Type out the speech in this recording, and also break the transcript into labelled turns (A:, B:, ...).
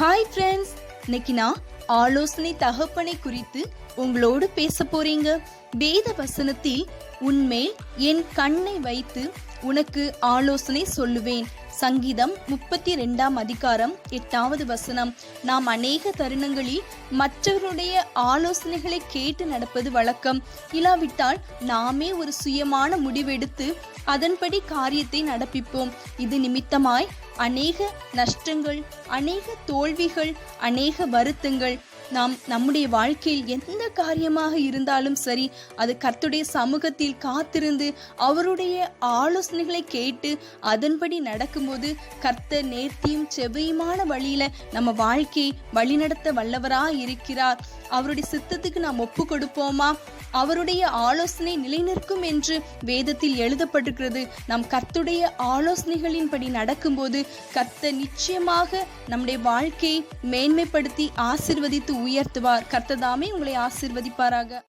A: Hi friends இன்னைக்கு நான் ஆலோசனை தகப்பனை குறித்து உங்களோடு பேச போறீங்க. வேத வசனத்தில் உன்மேல் என் கண்ணை வைத்து உனக்கு ஆலோசனை சொல்லுவேன். சங்கீதம் முப்பத்தி ரெண்டாம் அதிகாரம் எட்டாவது வசனம். நாம் அநேக தருணங்களில் மற்றவருடைய ஆலோசனைகளை கேட்டு நடப்பது வழக்கம். இல்லாவிட்டால் நாமே ஒரு சுயமான முடிவெடுத்து அதன்படி காரியத்தை நடப்பிப்போம். இது நிமித்தமாய் அநேக நஷ்டங்கள் அநேக தோல்விகள் அநேக வருத்தங்கள் நாம் நம்முடைய வாழ்க்கையில் எந்த காரியமாக இருந்தாலும் சரி அது கர்த்துடைய சமூகத்தில் காத்திருந்து அவருடைய ஆலோசனைகளை கேட்டு அதன்படி நடக்கும்போது கர்த்தர் நேர்த்தியும் செவ்வையுமான வழியில நம்ம வாழ்க்கையை வழிநடத்த வல்லவரா இருக்கிறார். அவருடைய சித்தத்துக்கு நாம் ஒப்பு கொடுப்போமா? அவருடைய ஆலோசனை நிலைநிற்கும் என்று வேதத்தில் எழுதப்பட்டிருக்கிறது. நாம் கர்த்துடைய ஆலோசனைகளின்படி நடக்கும்போது கர்த்தர் நிச்சயமாக நம்முடைய வாழ்க்கையை மேன்மைப்படுத்தி ஆசிர்வதித்து உயர்த்துவார். கர்த்ததாமே உங்களை ஆசிர்வதிப்பாராக.